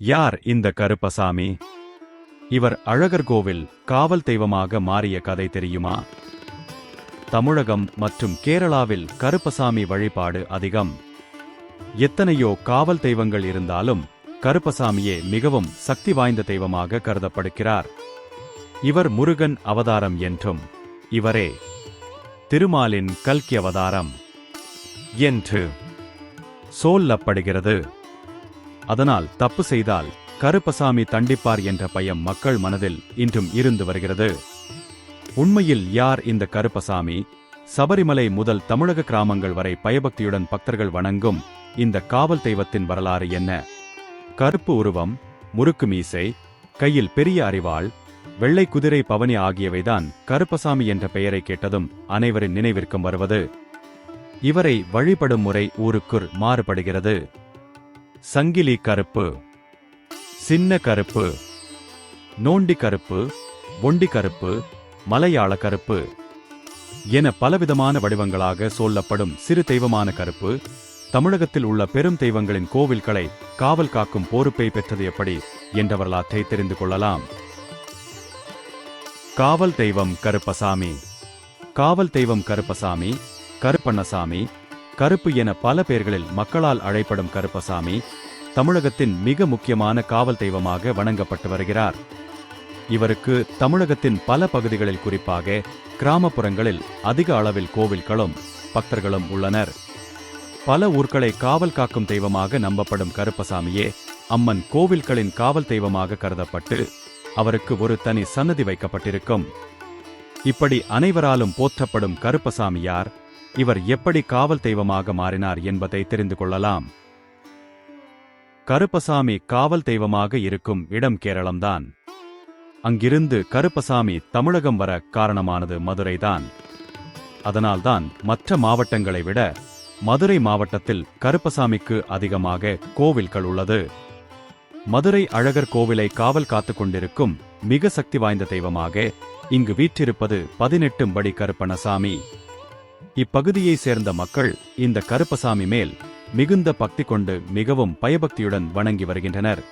யார் இந்த கருப்பசாமி? இவர் அழகர் கோவில் காவல் தெய்வமாக மாறிய கதை தெரியுமா? தமிழகம் மற்றும் கேரளாவில் கருப்பசாமி வழிபாடு அதிகம். எத்தனையோ காவல் தெய்வங்கள் இருந்தாலும் கருப்பசாமியே மிகவும் சக்தி வாய்ந்த தெய்வமாக கருதப்படுகிறார். இவர் முருகன் அவதாரம் என்றும் இவரே திருமாலின் கல்கி அவதாரம். என்று சொல்லப்படுகிறது. அதனால் தப்பு செய்தால் கருப்பசாமி தண்டிப்பார் என்ற பயம் மக்கள் மனதில் இன்றும் இருந்து வருகிறது. உண்மையில் யார் இந்த கருப்பசாமி? சபரிமலை முதல் தமிழக கிராமங்கள் வரை பயபக்தியுடன் பக்தர்கள் வணங்கும் இந்த காவல் தெய்வத்தின் வரலாறு என்ன? கருப்பு உருவம் முறுக்கு மீசை கையில் பெரிய அறிவாள் வெள்ளை குதிரை பவனி ஆகியவைதான் கருப்பசாமி என்ற பெயரை கேட்டதும் அனைவரின் நினைவிற்கும் வருவது. இவரை வழிபடும் முறை ஊருக்குர் மாறுபடுகிறது. சங்கிலி கருப்பு சின்ன கருப்பு நோண்டி கருப்பு ஒண்டி கருப்பு மலையாள கருப்பு என பலவிதமான வடிவங்களாக சொல்லப்படும் சிறு தெய்வமான கருப்பு தமிழகத்தில் உள்ள பெரும் தெய்வங்களின் கோவில்களை காவல் காக்கும் பொறுப்பை பெற்றது எப்படி என்ற வரலாற்றை தெரிந்து கொள்ளலாம். காவல் தெய்வம் கருப்பசாமி காவல் தெய்வம் கருப்பசாமி கருப்பண்ணசாமி கருப்பு என பல பெயர்களில் மக்களால் அழைப்படும் கருப்பசாமி தமிழகத்தின் மிக முக்கியமான காவல் தெய்வமாக வணங்கப்பட்டு வருகிறார். இவருக்கு தமிழகத்தின் பல பகுதிகளில் குறிப்பாக கிராமப்புறங்களில் அதிக அளவில் கோவில்களும் பக்தர்களும் உள்ளனர். பல ஊர்களை காவல் காக்கும் தெய்வமாக நம்பப்படும் கருப்பசாமியே அம்மன் கோவில்களின் காவல் தெய்வமாக கருதப்பட்டு அவருக்கு ஒரு தனி சன்னதி வைக்கப்பட்டிருக்கும். இப்படி அனைவராலும் போற்றப்படும் கருப்பசாமி யார்? இவர் எப்படி காவல் தெய்வமாக மாறினார் என்பதை தெரிந்து கொள்ளலாம். கருப்பசாமி காவல் தெய்வமாக இருக்கும் இடம் கேரளம்தான். அங்கிருந்து கருப்பசாமி தமிழகம் வர காரணமானது மதுரைதான். அதனால்தான் மற்ற மாவட்டங்களை விட மதுரை மாவட்டத்தில் கருப்பசாமிக்கு அதிகமாக கோவில்கள் உள்ளது. மதுரை அழகர் கோவிலை காவல் காத்துக் கொண்டிருக்கும் மிக சக்தி வாய்ந்த தெய்வமாக இங்கு வீற்றிருப்பது பதினெட்டும்படி கருப்பணசாமி இப்பகுதியை சேர்ந்த மக்கள் இந்த கருப்பசாமி மேல் மிகுந்த பக்தி கொண்டு மிகவும் பயபக்தியுடன் வணங்கி வருகின்றனர்.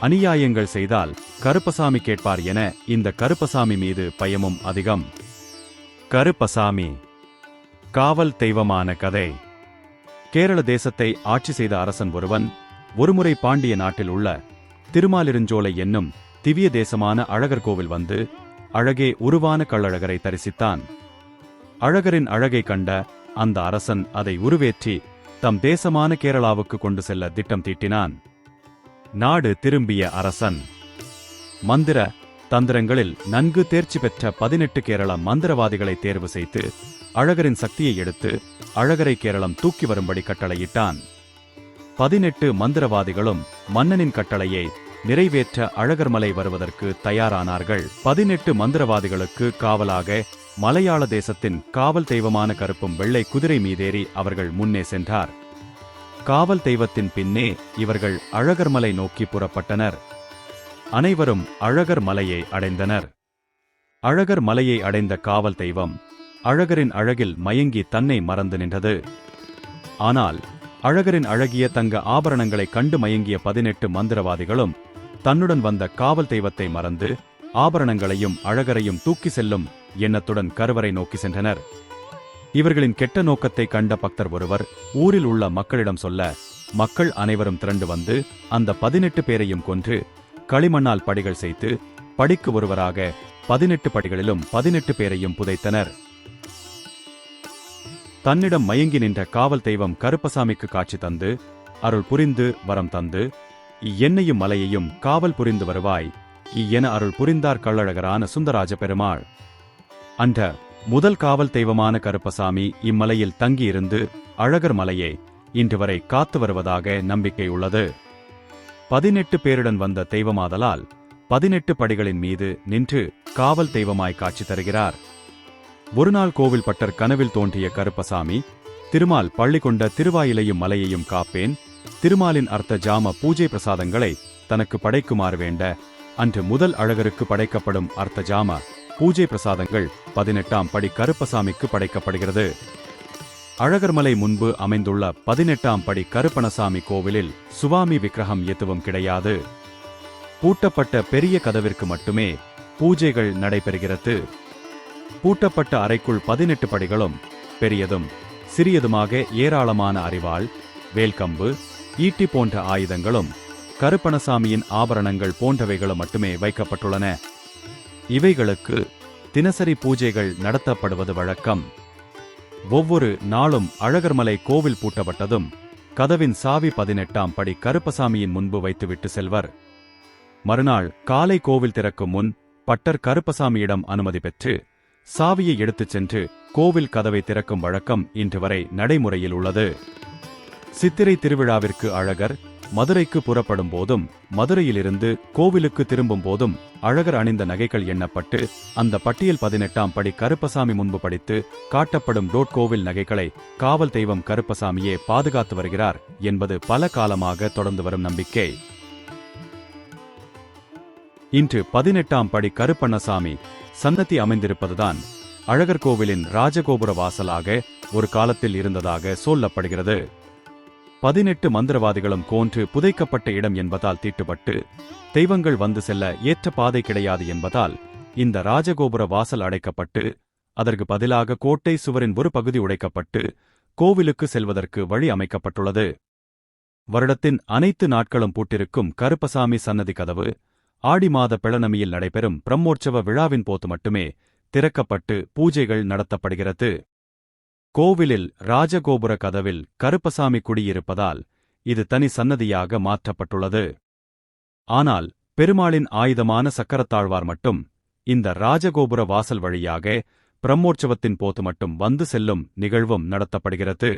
அநியாயங்கள் செய்தால் கருப்பசாமி கேட்பார் என இந்த கருப்பசாமி மீது பயமும் அதிகம். கருப்பசாமி காவல் தெய்வமான கதை. கேரள தேசத்தை ஆட்சி செய்த அரசன் ஒருவன் ஒருமுறை பாண்டிய நாட்டில் உள்ள திருமாலிருஞ்சோலை என்னும் திவ்ய தேசமான அழகர் கோவில் வந்து அழகே உருவான கள்ளழகரை தரிசித்தான். அழகரின் அழகை கண்ட அந்த அரசன் அதை உருவேற்றி தம் தேசமான கேரளாவுக்கு கொண்டு செல்ல திட்டம் தீட்டினான். நாடு திரும்பிய அரசன். மந்திர தந்திரங்களில் நன்கு தேர்ச்சி பெற்ற பதினெட்டு கேரள மந்திரவாதிகளை தேர்வு செய்து அழகரின் சக்தியை எடுத்து அழகரை கேரளம் தூக்கி வரும்படி கட்டளையிட்டான். பதினெட்டு மந்திரவாதிகளும் மன்னனின் கட்டளையை நிறைவேற்ற அழகர்மலை வருவதற்கு தயாரானார்கள். பதினெட்டு மந்திரவாதிகளுக்கு காவலாக மலையாள தேசத்தின் காவல் தெய்வமான கருப்பும் வெள்ளை குதிரை மீதேறி அவர்கள் முன்னே சென்றார். காவல் தெய்வத்தின் பின்னே இவர்கள் அழகர் மலை நோக்கி புறப்பட்டனர். அனைவரும் அழகர் மலையை அடைந்தனர். அழகர் மலையை அடைந்த காவல் தெய்வம் அழகரின் அழகில் மயங்கி தன்னை மறந்து நின்றது. ஆனால் அழகரின் அழகிய தங்க ஆபரணங்களை கண்டு மயங்கிய பதினெட்டு மந்திரவாதிகளும் தன்னுடன் வந்த காவல் தெய்வத்தை மறந்து ஆபரணங்களையும் அழகரையும் தூக்கி செல்லும் எண்ணத்துடன் கருவறை நோக்கி சென்றனர். இவர்களின் கெட்ட நோக்கத்தை கண்ட பக்தர் ஒருவர் ஊரில் உள்ள மக்களிடம் சொல்ல மக்கள் அனைவரும் திரண்டு வந்து அந்த பதினெட்டு பேரையும் கொன்று களிமண்ணால் படிகள் செய்து படிக்கு ஒருவராக பதினெட்டு படிகளிலும் பதினெட்டு பேரையும் புதைத்தனர். தன்னிடம் மயங்கி நின்ற காவல் தெய்வம் கருப்பசாமிக்கு காட்சி தந்து அருள் புரிந்து வரம் தந்து என்னையும் மலையையும் காவல் புரிந்து வருவாய். என அருள் புரிந்தார் கள்ளழகரான சுந்தராஜ பெருமாள் அன்ற முதல் காவல் தெய்வமான கருப்பசாமி இம்மலையில் தங்கியிருந்து அழகர் மலையை இன்று வரை காத்து வருவதாக நம்பிக்கை உள்ளது. பதினெட்டு பேருடன் வந்த தெய்வமாதலால் பதினெட்டு படிகளின் மீது நின்று காவல் தெய்வமாய் காட்சி தருகிறார். ஒருநாள் கோவில் பட்டர் கனவில் தோன்றிய கருப்பசாமி திருமால் பள்ளி கொண்ட திருவாயிலையும் மலையையும் காப்பேன் திருமாலின் அர்த்த ஜாம பூஜை பிரசாதங்களை தனக்கு படைக்குமாறு வேண்ட அன்று முதல் அழகருக்கு படைக்கப்படும் அர்த்த ஜாம பூஜை பிரசாதங்கள் பதினெட்டாம் படி கருப்பசாமிக்கு படைக்கப்படுகிறது. அழகர்மலை முன்பு அமைந்துள்ள பதினெட்டாம் படி கருப்பணசாமி கோவிலில் சுவாமி விக்கிரகம் எதுவும் கிடையாது. பூட்டப்பட்ட பெரிய கதவிற்கு மட்டுமே பூஜைகள் நடைபெறுகிறது. பூட்டப்பட்ட அறைக்குள் பதினெட்டு படிகளும் பெரியதும் சிறியதுமாக ஏராளமான அறிவாள் வேல்கம்பு ஈட்டி போன்ற ஆயுதங்களும் கருப்பணசாமியின் ஆபரணங்கள் போன்றவைகளும் மட்டுமே வைக்கப்பட்டுள்ளன. இவைகளுக்கு தினசரி பூஜைகள் நடத்தப்படுவது வழக்கம். ஒவ்வொரு நாளும் அழகர்மலை கோவில் பூட்டப்பட்டதும் கதவின் சாவி பதினெட்டாம் படி கருப்பசாமியின் முன்பு வைத்துவிட்டு செல்வர். மறுநாள் காலை கோவில் திறக்கும் முன் பட்டர் கருப்பசாமியிடம் அனுமதி பெற்று சாவியை எடுத்துச் சென்று கோவில் கதவை திறக்கும் வழக்கம் இன்று வரை நடைமுறையில் உள்ளது. சித்திரை திருவிழாவிற்கு அழகர் மதுரைக்கு புறப்படும் போதும் மதுரையிலிருந்து கோவிலுக்கு திரும்பும் போதும் அழகர் அணிந்த நகைகள் எண்ணப்பட்டு அந்த பட்டியல் பதினெட்டாம் படி கருப்பசாமி முன்பு படித்து காட்டப்படும் டோட் கோவில் நகைகளை காவல் தெய்வம் கருப்பசாமியே பாதுகாத்து வருகிறார் என்பது பல காலமாக தொடர்ந்து வரும் நம்பிக்கை. இன்று பதினெட்டாம் படி கருப்பண்ணசாமி சன்னதி அமைந்திருப்பதுதான் அழகர் கோவிலின் ராஜகோபுர வாசலாக ஒரு காலத்தில் இருந்ததாக சொல்லப்படுகிறது. பதினெட்டு மந்திரவாதிகளும் கோன்று புதைக்கப்பட்ட இடம் என்பதால் தீட்டுப்பட்டு தெய்வங்கள் வந்து செல்ல ஏற்ற பாதை கிடையாது என்பதால் இந்த ராஜகோபுர வாசல் அடைக்கப்பட்டு அதற்கு பதிலாக கோட்டை சுவரின் ஒரு பகுதி உடைக்கப்பட்டு கோவிலுக்கு செல்வதற்கு வழி அமைக்கப்பட்டுள்ளது. வருடத்தின் அனைத்து நாட்களும் பூட்டிருக்கும் கருப்பசாமி சன்னதி கதவு ஆடி மாத பிளநமியில் நடைபெறும் பிரம்மோற்சவ விழாவின் போது மட்டுமே திறக்கப்பட்டு பூஜைகள் நடத்தப்படுகிறது. கோவிலில் ராஜகோபுர கதவில் கருப்பசாமி குடியிருப்பதால் இது தனி சன்னதியாக மாற்றப்பட்டுள்ளது. ஆனால் பெருமாளின் ஆயுதமான சக்கரத்தாழ்வார் மட்டும் இந்த ராஜகோபுர வாசல் வழியாக பிரம்மோற்சவத்தின் போது மட்டும் வந்து செல்லும் நிகழ்வும் நடத்தப்படுகிறது.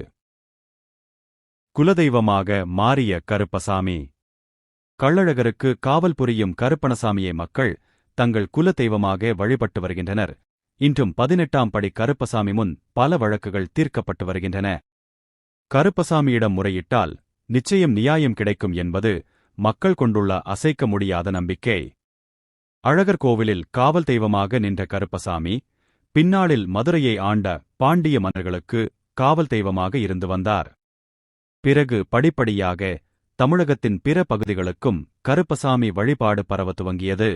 குலதெய்வமாக மாறிய கருப்பசாமி. கள்ளழகருக்கு காவல் புரியும் கருப்பணசாமியை மக்கள் தங்கள் குல தெய்வமாக வழிபட்டு வருகின்றனர். இன்றும் பதினெட்டாம் படி கருப்பசாமி முன் பல வழக்குகள் தீர்க்கப்பட்டு வருகின்றன. கருப்பசாமியிடம் முறையிட்டால் நிச்சயம் நியாயம் கிடைக்கும் என்பது மக்கள் கொண்டுள்ள அசைக்க முடியாத நம்பிக்கை. அழகர் கோவிலில் காவல் தெய்வமாக நின்ற கருப்பசாமி பின்னாளில் மதுரையை ஆண்ட பாண்டிய மன்னர்களுக்கு காவல் தெய்வமாக இருந்து வந்தார். பிறகு படிப்படியாக தமிழகத்தின் பிற பகுதிகளுக்கும் கருப்பசாமி வழிபாடு பரவ துவங்கியது.